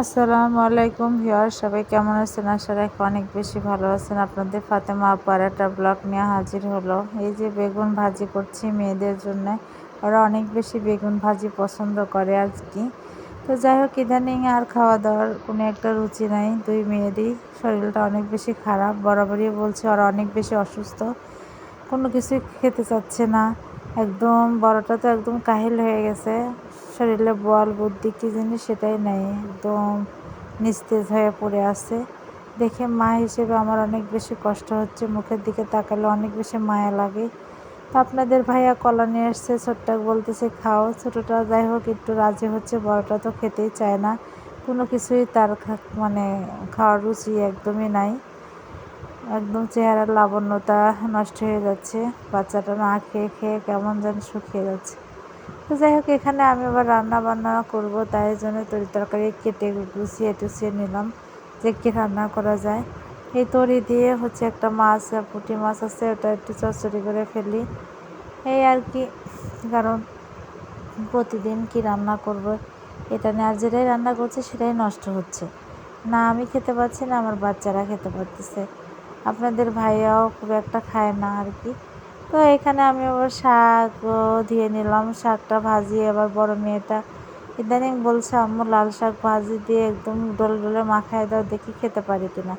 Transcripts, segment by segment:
আসসালামু আলাইকুম ভিউয়ার সবাই কেমন আছেন? আশা রাখি অনেক বেশি ভালো আছেন। আপনাদের ফাতেমা আপার একটা ব্লগ নিয়ে হাজির হলো। এই যে বেগুন ভাজি করছি মেয়েদের জন্য, ওরা অনেক বেশি বেগুন ভাজি পছন্দ করে আর কি। তো যাই হোক, ইদানিং আর খাওয়া দাওয়ার কোনো একটা রুচি নাই, দুই মেয়েরই শরীরটা অনেক বেশি খারাপ। বরাবরই বলছে, ওরা অনেক বেশি অসুস্থ, কোনো কিছুই খেতে চাচ্ছে না। একদম বড়টা তো একদম কাহিল হয়ে গেছে। শরীরে বল বুদ্ধি কী জিনিস সেটাই নেই, একদম নিস্তেজ হয়ে পড়ে আছে। দেখে মা হিসেবে আমার অনেক বেশি কষ্ট হচ্ছে, মুখের দিকে তাকালে অনেক বেশি মায়া লাগে। তো আপনাদের ভাইয়া কলা নিয়ে এসছে, ছোট্টা বলতেছে, খাও। ছোটোটা যাই হোক, একটু রাজি হচ্ছে, বড়টা তো খেতেই চায় না। কোনো কিছুই তার মানে খাওয়ার রুচি একদমই নাই। একদম চেহারার লাবণ্যতা নষ্ট হয়ে যাচ্ছে। বাচ্চাটা না খেয়ে খেয়ে কেমন যেন শুকিয়ে যাচ্ছে। যাই হোক, এখানে আমি আবার রান্না বান্না করব, তাই জন্য তরি তরকারি কেটে গুছিয়ে টুছিয়ে নিলাম, যে কী রান্না করা যায়। এই তরি দিয়ে হচ্ছে একটা মাছ, পুঁটি মাছ আছে, ওটা একটু চচ্চড়ি করে ফেলি। এই আর কি, কারণ প্রতিদিন কি রান্না করব, এটা নিয়ে আর যেটাই রান্না করছে সেটাই নষ্ট হচ্ছে। না আমি খেতে পাচ্ছি না, আমার বাচ্চারা খেতে পারতেছে। আপনাদের ভাইয়াও খুব একটা খায় না আর কি। তো এখানে আমি আবার শাক দিয়ে নিলাম, শাকটা ভাজি আবার বড় মেয়েটা ইদানিং বলছে, আম্মু, লাল শাক ভাজি দিয়ে একদম ডোল ডোলে মাখায় দাও, দেখি খেতে পারি কিনা?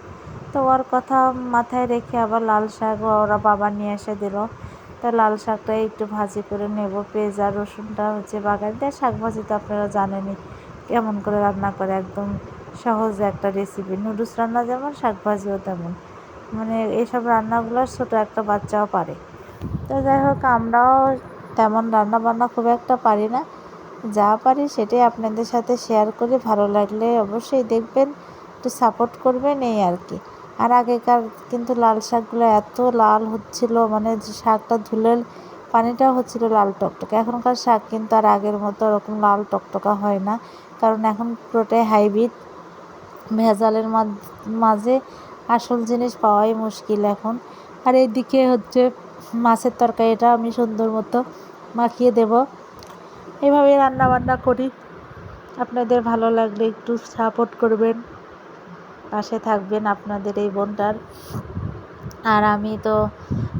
তো ওর কথা মাথায় রেখে আবার লাল শাক ওরা বাবা নিয়ে এসে দিল। তো লাল শাকটা একটু ভাজি করে নেব, পেঁয়াজ আর রসুনটা হচ্ছে বাগান দিয়ে। শাক ভাজি তো আপনারা জানেনই, কেমন করে রান্না করে, একদম সহজ একটা রেসিপি নুডলস রান্না যেমন, শাক ভাজিও তেমন। মানে এইসব রান্নাগুলো ছোটো একটা বাচ্চাও পারে। তো যাই হোক, আমরাও তেমন রান্না বান্না খুব একটা পারি না। যা পারি সেটাই আপনাদের সাথে শেয়ার করে। ভালো লাগলে অবশ্যই দেখবেন, একটু সাপোর্ট করবেন এই আর কি। আর আগেকার কিন্তু লাল শাকগুলো এত লাল হচ্ছিল মানে শাকটা ধুলে পানিটাও হচ্ছিল লাল টকটকা। এখনকার শাক কিন্তু আর আগের মতো ওরকম লাল টকটকা হয় না। কারণ এখন পুরোটাই হাইব্রিড ভেজালের মাঝে আসল জিনিস পাওয়াই মুশকিল এখন। আর এইদিকে হচ্ছে মাছের তরকারিটা আমি সুন্দর মতো মাখিয়ে দেব। এভাবে রান্না বান্না করি। আপনাদের ভালো লাগলে একটু সাপোর্ট করবেন। পাশে থাকবেন আপনাদের এই বোনটার। আর আমি তো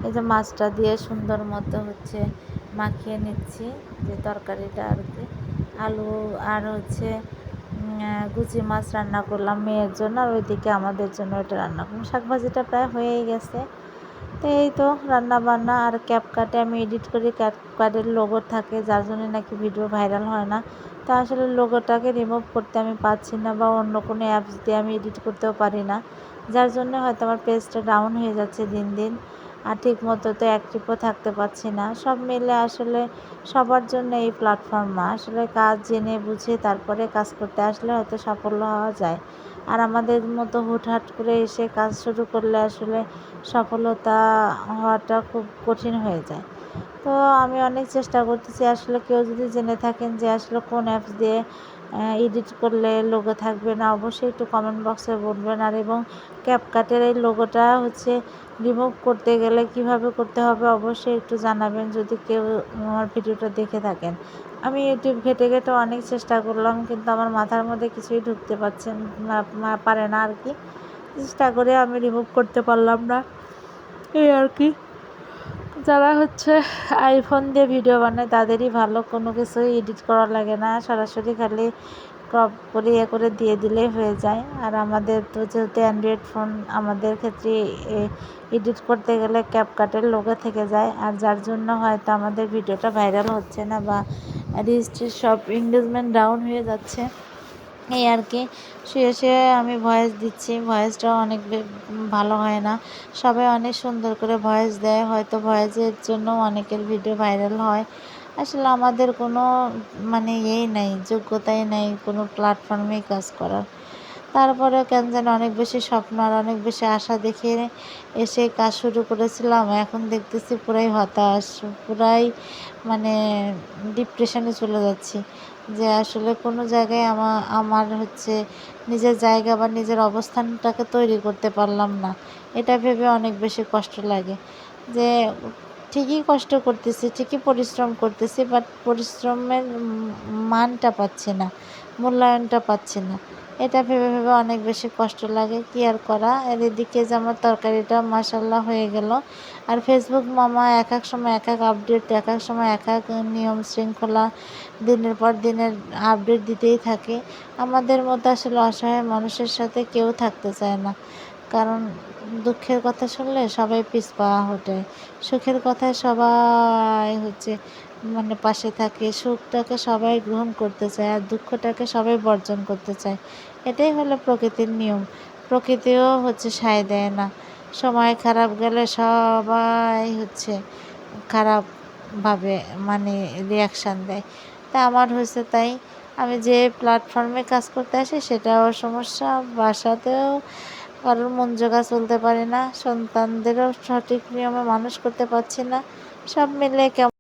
এই যে মাছটা দিয়ে সুন্দর মতো হচ্ছে মাখিয়ে নিচ্ছি যে তরকারিটা আর কি। আলু আর হচ্ছে গুচি মাছ রান্না করলাম মেয়ের জন্য আর ওইদিকে আমাদের জন্য ওটা রান্না করলাম। শাক ভাজিটা প্রায় হয়েই গেছে। তো এই তো রান্না বান্না আর ক্যাপ কাটে আমি এডিট করি। ক্যাপ কাটের লোগো থাকে, যার জন্য নাকি ভিডিও ভাইরাল হয় না। তা আসলে লোগোটাকে রিমুভ করতে আমি পারছি না বা অন্য কোনো অ্যাপস দিয়ে আমি এডিট করতেও পারি না। যার জন্য হয়তো আমার পেজটা ডাউন হয়ে যাচ্ছে দিন দিন। আর ঠিক মতো তো অ্যাক্টিভও থাকতে পারছি না। সব মিলে আসলে সবার জন্য এই প্ল্যাটফর্ম না। আসলে কাজ জেনে বুঝে তারপরে কাজ করতে আসলে হয়তো সাফল্য হওয়া যায়। আর আমাদের মতো হুটহাট করে এসে কাজ শুরু করলে আসলে সফলতা হওয়াটা খুব কঠিন হয়ে যায়। তো আমি অনেক চেষ্টা করতেছি আসলে কেউ যদি জেনে থাকেন যে আসলে কোন অ্যাপস দিয়ে এডিট করলে লোগো থাকবে না, অবশ্যই একটু কমেন্ট বক্সে বলবেন। আর এবং ক্যাপকাটের এই লোগোটা হচ্ছে রিমুভ করতে গেলে কীভাবে করতে হবে অবশ্যই একটু জানাবেন যদি কেউ আমার ভিডিওটা দেখে থাকেন। আমি ইউটিউব ঘেটে ঘেটে অনেক চেষ্টা করলাম, কিন্তু আমার মাথার মধ্যে কিছুই ঢুকতে পারছেন পারে না আর কি। চেষ্টা করে আমি রিমুভ করতে পারলাম না। এই আর কি। যারা হচ্ছে আইফোন দিয়ে ভিডিও বানায়, তাদেরই ভালো কোনো কিছুই এডিট করা লাগে না। সরাসরি খালি ক্রপ করে ইয়ে করে দিয়ে দিলেই হয়ে যায়। আর আমাদের তো যেহেতু অ্যান্ড্রয়েড ফোন আমাদের ক্ষেত্রে এডিট করতে গেলে ক্যাপকাটের লোকে থেকে যায়। আর যার জন্য হয়তো আমাদের ভিডিওটা ভাইরাল হচ্ছে না বা রেজিস্ট্রি সব এঙ্গেজমেন্ট ডাউন হয়ে যাচ্ছে। এই আর কি। শুয়ে শুয়ে আমি ভয়েস দিচ্ছি ভয়েসটা অনেক ভালো হয় না। সবাই অনেক সুন্দর করে ভয়েস দেয়, হয়তো ভয়েসের জন্য অনেকের ভিডিও ভাইরাল হয়। আসলে আমাদের কোনো মানে ইয়েই নাই, যোগ্যতাই নাই কোনো প্ল্যাটফর্মে কাজ করার। তারপরেও কেন যেন অনেক বেশি স্বপ্ন আর অনেক বেশি আশা দেখে এসে কাজ শুরু করেছিলাম। এখন দেখতেছি পুরাই হতাশ, পুরাই মানে ডিপ্রেশনে চলে যাচ্ছি। যে আসলে কোনো জায়গায় আমার আমার হচ্ছে নিজের জায়গা বা নিজের অবস্থানটাকে তৈরি করতে পারলাম না। এটা ভেবে অনেক বেশি কষ্ট লাগে। যে ঠিকই কষ্ট করতেছি, ঠিকই পরিশ্রম করতেছি বাট পরিশ্রমের মানটা পাচ্ছি না। মূল্যায়নটা পাচ্ছি না। এটা ভেবে ভেবে অনেক বেশি কষ্ট লাগে, কি আর করা? এর এদিকে যে আমার তরকারিটা মাসাল্লাহ হয়ে গেল। আর ফেসবুক মামা এক এক সময় এক এক আপডেট এক এক সময় এক এক নিয়ম শৃঙ্খলা, দিনের পর দিনের আপডেট দিতেই থাকে। আমাদের মধ্যে আসলে অসহায় মানুষের সাথে কেউ থাকতে চায় না। কারণ দুঃখের কথা শুনলে সবাই পিছপা হটে, সুখের কথায় সবাই হচ্ছে মানে পাশে থাকে, সুখটাকে সবাই গ্রহণ করতে চায় আর দুঃখটাকে সবাই বর্জন করতে চায়। এটাই হলো প্রকৃতির নিয়ম। প্রকৃতিও হচ্ছে সায় দেয় না। সময় খারাপ গেলে সবাই হচ্ছে খারাপভাবে মানে রিয়াকশান দেয়। তা আমার হয়েছে তাই। আমি যে প্ল্যাটফর্মে কাজ করতে আসি সেটাও সমস্যা। বাসাতেও কারোর মন জোগা চলতে পারি না। সন্তানদেরও সঠিক নিয়মে মানুষ করতে পারছি না। সব মিলে কেমন